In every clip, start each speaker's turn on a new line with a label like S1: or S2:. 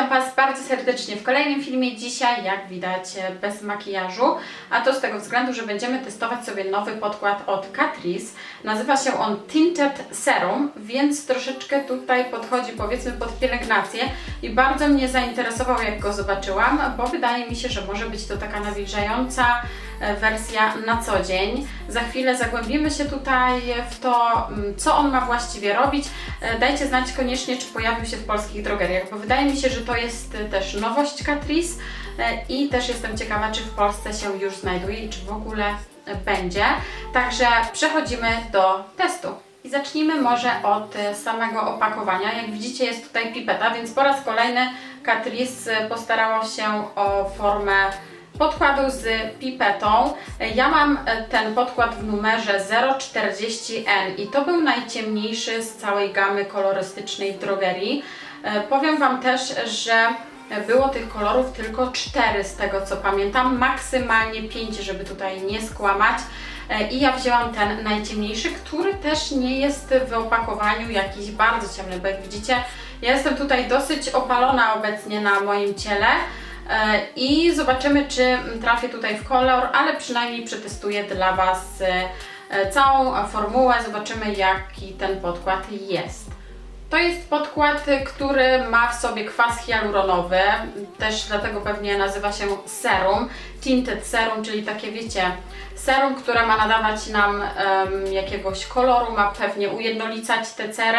S1: witam Was bardzo serdecznie w kolejnym filmie. Dzisiaj, jak widać, bez makijażu, a to z tego względu, że będziemy testować sobie nowy podkład od Catrice. Nazywa się on Tinted Serum, więc troszeczkę tutaj podchodzi powiedzmy pod pielęgnację i bardzo mnie zainteresował, jak go zobaczyłam, bo wydaje mi się, że może być to taka nawilżająca wersja na co dzień. Za chwilę zagłębimy się tutaj w to, mm, co on ma właściwie robić. E, Dajcie znać koniecznie, czy pojawił się w polskich drogeriach, bo wydaje mi się, że to jest e, też nowość Catrice e, i też jestem ciekawa, czy w Polsce się już znajduje i czy w ogóle będzie. Także przechodzimy do testu. I zacznijmy może od samego opakowania. Jak widzicie jest tutaj pipeta, więc po raz kolejny Catrice postarało się o formę podkładu z pipetą. Ja mam e, ten podkład w numerze 040N i to był najciemniejszy z całej gamy kolorystycznej w drogerii. E, Powiem Wam też, że było tych kolorów tylko 4 z tego co pamiętam, maksymalnie 5, żeby tutaj nie skłamać. E, I ja wzięłam ten najciemniejszy, który też nie jest w opakowaniu jakiś bardzo ciemny, bo jak widzicie, ja jestem tutaj dosyć opalona obecnie na moim ciele. E, I zobaczymy, czy trafię tutaj w kolor, ale przynajmniej przetestuję dla Was e, całą formułę. Zobaczymy, jaki ten podkład jest. To jest podkład, który ma w sobie kwas hialuronowy, też dlatego pewnie nazywa się serum, tinted serum, czyli takie wiecie, serum, które ma nadawać nam em, jakiegoś koloru, ma pewnie ujednolicać tę cerę,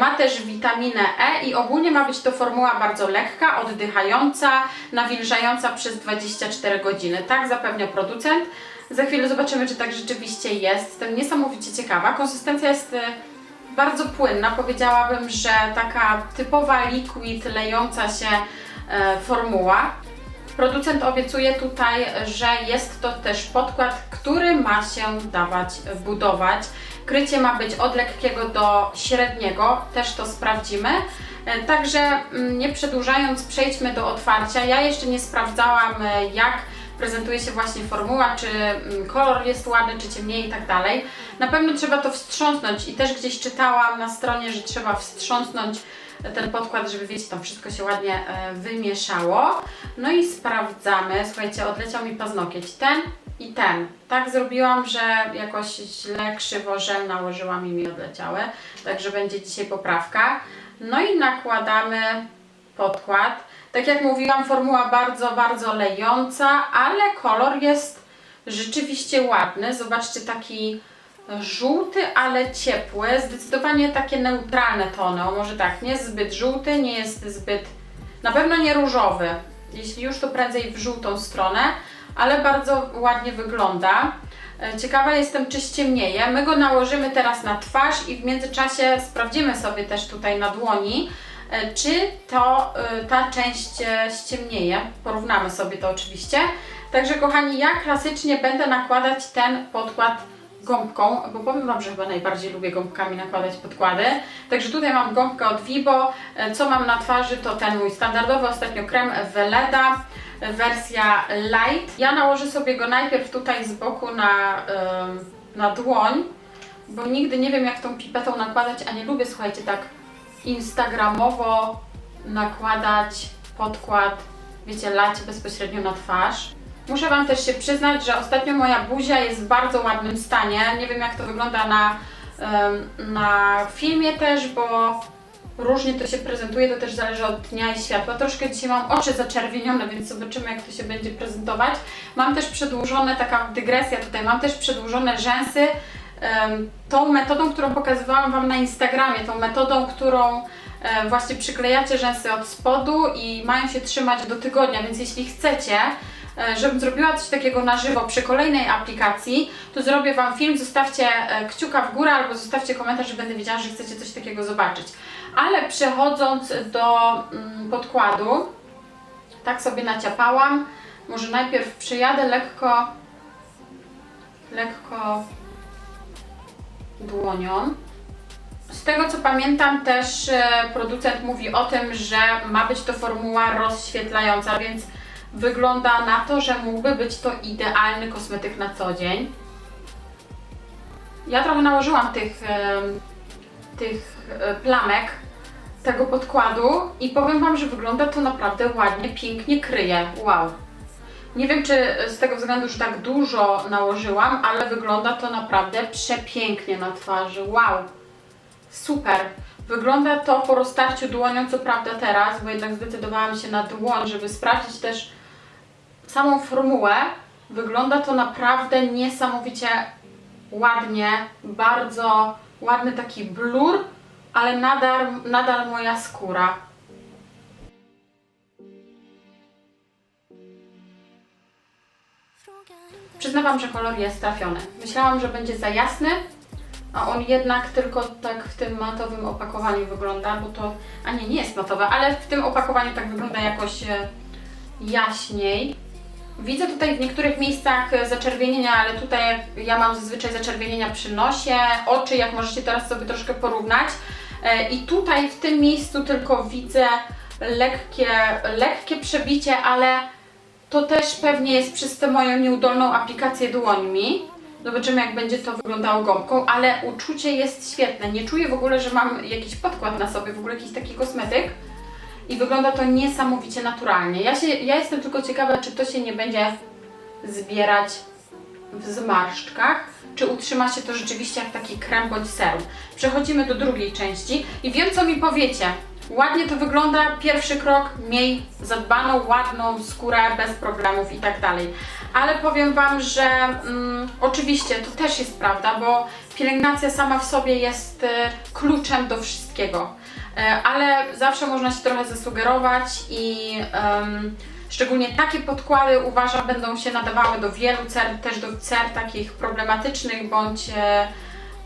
S1: ma też witaminę E i ogólnie ma być to formuła bardzo lekka, oddychająca, nawilżająca przez 24 godziny. Tak zapewnia producent. Za chwilę zobaczymy, czy tak rzeczywiście jest. Jestem niesamowicie ciekawa. Konsystencja jest e, bardzo płynna. Powiedziałabym, że taka typowa liquid, lejąca się e, formuła. Producent obiecuje tutaj, że jest to też podkład, który ma się dawać budować. Krycie ma być od lekkiego do średniego, też to sprawdzimy. E, Także mm, nie przedłużając, przejdźmy do otwarcia. Ja jeszcze nie sprawdzałam, e, jak prezentuje się właśnie formuła, czy mm, kolor jest ładny, czy ciemniej i tak dalej. Na pewno trzeba to wstrząsnąć i też gdzieś czytałam na stronie, że trzeba wstrząsnąć ten podkład, żeby wiecie, tam wszystko się ładnie e, wymieszało. No i sprawdzamy. Słuchajcie, odleciał mi paznokieć. Ten i ten. Tak zrobiłam, że jakoś źle krzywo żel nałożyłam i mi odleciały. Także będzie dzisiaj poprawka. No i nakładamy podkład. Tak jak mówiłam, formuła bardzo, bardzo lejąca, ale kolor jest rzeczywiście ładny. Zobaczcie, taki żółty, ale ciepły. Zdecydowanie takie neutralne tony. O, może tak, nie jest zbyt żółty, nie jest zbyt, na pewno nie różowy. Jeśli już, to prędzej w żółtą stronę, ale bardzo ładnie wygląda. E, Ciekawa jestem, czy ściemnieje. My go nałożymy teraz na twarz i w międzyczasie sprawdzimy sobie też tutaj na dłoni, czy to, e, ta część e, ściemnieje. Porównamy sobie to oczywiście. Także kochani, ja klasycznie będę nakładać ten podkład gąbką, bo powiem Wam, że chyba najbardziej lubię gąbkami nakładać podkłady. Także tutaj mam gąbkę od Vibo. E, Co mam na twarzy to ten mój standardowy ostatnio krem Veleda, e, wersja light. Ja nałożę sobie go najpierw tutaj z boku na, na dłoń, bo nigdy nie wiem jak tą pipetą nakładać, a nie lubię, słuchajcie, tak instagramowo nakładać podkład, wiecie, lać bezpośrednio na twarz. Muszę Wam też się przyznać, że ostatnio moja buzia jest w bardzo ładnym stanie. Nie wiem jak to wygląda na, na filmie też, bo różnie to się prezentuje, to też zależy od dnia i światła. Troszkę dzisiaj mam oczy zaczerwienione, więc zobaczymy jak to się będzie prezentować. Mam też przedłużone, taka dygresja tutaj, mam też przedłużone rzęsy tą metodą, którą pokazywałam Wam na Instagramie, tą metodą, którą właśnie przyklejacie rzęsy od spodu i mają się trzymać do tygodnia, więc jeśli chcecie, e, żebym zrobiła coś takiego na żywo przy kolejnej aplikacji, to zrobię Wam film, zostawcie e, kciuka w górę albo zostawcie komentarz, że będę wiedziała, że chcecie coś takiego zobaczyć. Ale przechodząc do mm, podkładu, tak sobie naciapałam, może najpierw przyjadę lekko, lekko dłonią. Z tego co pamiętam też e, producent mówi o tym, że ma być to formuła rozświetlająca, więc wygląda na to, że mógłby być to idealny kosmetyk na co dzień. Ja trochę nałożyłam tych, em, tych e, plamek tego podkładu i powiem Wam, że wygląda to naprawdę ładnie, pięknie kryje. Wow. Nie wiem, czy z tego względu, że tak dużo nałożyłam, ale wygląda to naprawdę przepięknie na twarzy. Wow. Super. Wygląda to po roztarciu dłonią, co prawda teraz, bo jednak zdecydowałam się na dłoń, żeby sprawdzić też samą formułę. Wygląda to naprawdę niesamowicie ładnie, bardzo ładny taki blur, ale nadal, nadal moja skóra. Przyznawam, że kolor jest trafiony. Myślałam, że będzie za jasny, a on jednak tylko tak w tym matowym opakowaniu wygląda, bo to, a nie, nie jest matowe, ale w tym opakowaniu tak wygląda jakoś e, jaśniej. Widzę tutaj w niektórych miejscach e, zaczerwienienia, ale tutaj ja mam zazwyczaj zaczerwienienia przy nosie, oczy, jak możecie teraz sobie troszkę porównać. E, I tutaj w tym miejscu tylko widzę lekkie, lekkie przebicie, ale to też pewnie jest przez tę moją nieudolną aplikację dłońmi. Zobaczymy, jak będzie to wyglądało gąbką, ale uczucie jest świetne. Nie czuję w ogóle, że mam jakiś podkład na sobie, w ogóle jakiś taki kosmetyk. I wygląda to niesamowicie naturalnie. Ja, się, ja jestem tylko ciekawa, czy to się nie będzie zbierać w zmarszczkach, czy utrzyma się to rzeczywiście jak taki krem bądź serum. Przechodzimy do drugiej części i wiem, co mi powiecie. Ładnie to wygląda, pierwszy krok, miej zadbaną, ładną skórę, bez problemów i tak dalej. Ale powiem Wam, że mm, oczywiście to też jest prawda, bo pielęgnacja sama w sobie jest e, kluczem do wszystkiego. E, ale zawsze można się trochę zasugerować i em, szczególnie takie podkłady uważam będą się nadawały do wielu cer, też do cer takich problematycznych bądź e,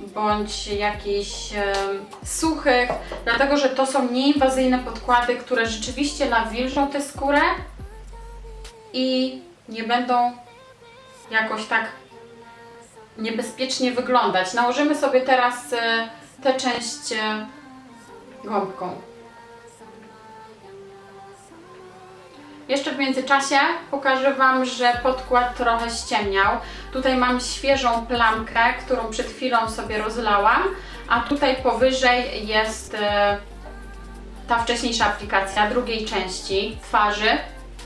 S1: bądź jakichś em, suchych, dlatego że to są nieinwazyjne podkłady, które rzeczywiście nawilżą tę skórę i nie będą jakoś tak niebezpiecznie wyglądać. Nałożymy sobie teraz e, tę część e, gąbką. Jeszcze w międzyczasie pokażę Wam, że podkład trochę ściemniał. Tutaj mam świeżą plamkę, którą przed chwilą sobie rozlałam, a tutaj powyżej jest e, ta wcześniejsza aplikacja drugiej części twarzy,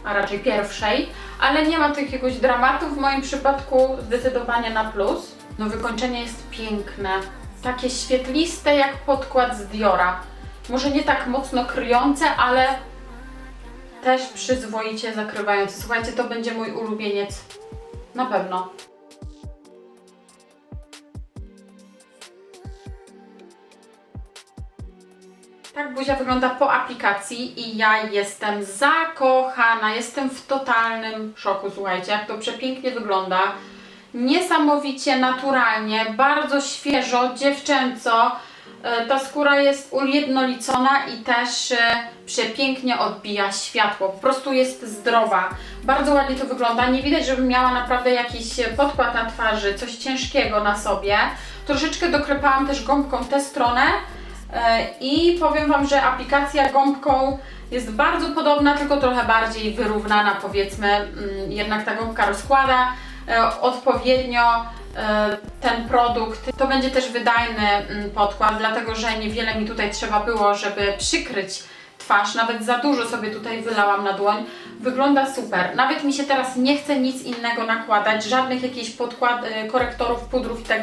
S1: a raczej pierwszej, ale nie ma tu jakiegoś dramatu. W moim przypadku zdecydowanie na plus. No wykończenie jest piękne. Takie świetliste jak podkład z Diora. Może nie tak mocno kryjące, ale też przyzwoicie zakrywające. Słuchajcie, to będzie mój ulubieniec. Na pewno. Tak buzia wygląda po aplikacji i ja jestem zakochana, jestem w totalnym szoku, słuchajcie, jak to przepięknie wygląda. Niesamowicie naturalnie, bardzo świeżo, dziewczęco. E, Ta skóra jest ujednolicona i też e, przepięknie odbija światło. Po prostu jest zdrowa. Bardzo ładnie to wygląda. Nie widać, żebym miała naprawdę jakiś e, podkład na twarzy, coś ciężkiego na sobie. Troszeczkę doklepałam też gąbką tę stronę i powiem Wam, że aplikacja gąbką jest bardzo podobna, tylko trochę bardziej wyrównana powiedzmy. Mm, Jednak ta gąbka rozkłada odpowiednio ten produkt. To będzie też wydajny mm, podkład, dlatego że niewiele mi tutaj trzeba było, żeby przykryć twarz. Nawet za dużo sobie tutaj wylałam na dłoń. Wygląda super. Nawet mi się teraz nie chce nic innego nakładać, żadnych jakichś podkład, e, korektorów, pudrów i tak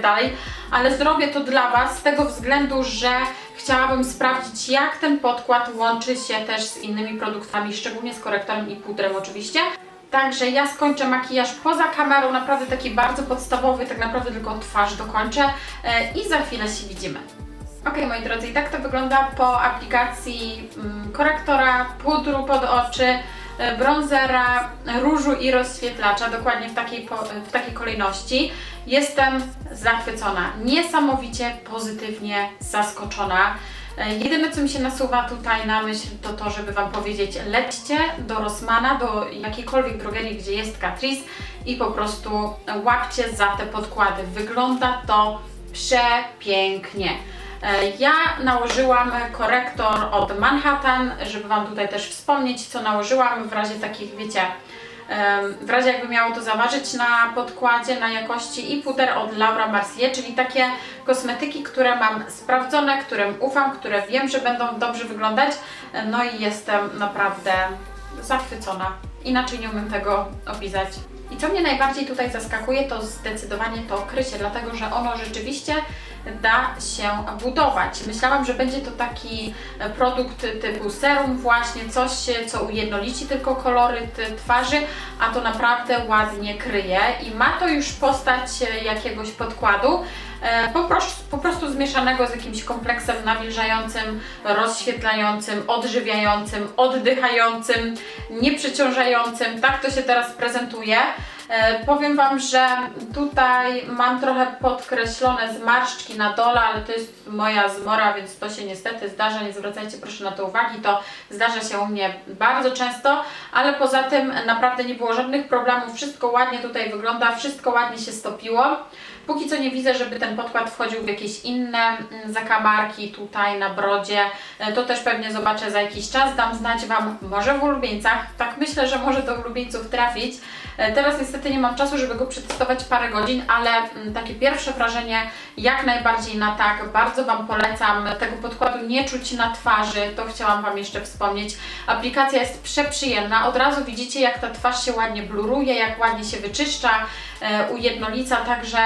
S1: ale zrobię to dla Was z tego względu, że chciałabym sprawdzić, jak ten podkład łączy się też z innymi produktami, szczególnie z korektorem i pudrem oczywiście. Także ja skończę makijaż poza kamerą, naprawdę taki bardzo podstawowy, tak naprawdę tylko twarz dokończę e, i za chwilę się widzimy. Ok, moi drodzy, i tak to wygląda po aplikacji mm, korektora, pudru pod oczy, e, bronzera, różu i rozświetlacza, dokładnie w takiej, po, w takiej kolejności. Jestem zachwycona, niesamowicie pozytywnie zaskoczona. E, Jedyne, co mi się nasuwa tutaj na myśl, to to, żeby Wam powiedzieć, lećcie do Rossmana, do jakiejkolwiek drogerii, gdzie jest Catrice i po prostu łapcie za te podkłady. Wygląda to przepięknie. E, Ja nałożyłam korektor od Manhattan, żeby Wam tutaj też wspomnieć, co nałożyłam w razie takich, wiecie, w razie jakby miało to zaważyć na podkładzie, na jakości i puder od Laura Mercier, czyli takie kosmetyki, które mam sprawdzone, którym ufam, które wiem, że będą dobrze wyglądać, no i jestem naprawdę zachwycona. Inaczej nie umiem tego opisać. I co mnie najbardziej tutaj zaskakuje, to zdecydowanie to krycie, dlatego że ono rzeczywiście da się budować. Myślałam, że będzie to taki e, produkt typu serum, właśnie coś, co ujednolici tylko kolory twarzy, a to naprawdę ładnie kryje i ma to już postać e, jakiegoś podkładu. e, Po prostu, po prostu zmieszanego z jakimś kompleksem nawilżającym, rozświetlającym, odżywiającym, oddychającym, nieprzeciążającym. Tak to się teraz prezentuje. E, powiem Wam, że tutaj mam trochę podkreślone zmarszczki na dole, ale to jest moja zmora, więc to się niestety zdarza. Nie zwracajcie proszę na to uwagi, to zdarza się u mnie bardzo często, ale poza tym naprawdę nie było żadnych problemów. Wszystko ładnie tutaj wygląda, wszystko ładnie się stopiło. Póki co nie widzę, żeby ten podkład wchodził w jakieś inne mm, zakamarki tutaj na brodzie. E, To też pewnie zobaczę za jakiś czas. Dam znać Wam może w ulubieńcach. Tak myślę, że może do ulubieńców trafić. E, Teraz niestety nie mam czasu, żeby go przetestować parę godzin, ale mm, takie pierwsze wrażenie jak najbardziej na tak. Bardzo Wam polecam. Tego podkładu nie czuć na twarzy, to chciałam Wam jeszcze wspomnieć. Aplikacja jest przeprzyjemna. Od razu widzicie, jak ta twarz się ładnie bluruje, jak ładnie się wyczyszcza, e, ujednolica, także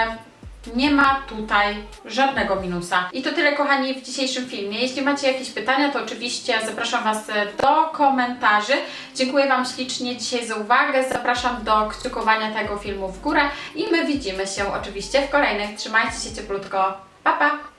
S1: nie ma tutaj żadnego minusa. I to tyle, kochani, w dzisiejszym filmie. Jeśli macie jakieś pytania, to oczywiście zapraszam Was do komentarzy. Dziękuję Wam ślicznie dzisiaj za uwagę. Zapraszam do kciukowania tego filmu w górę i my widzimy się oczywiście w kolejnych. Trzymajcie się cieplutko. Pa, pa!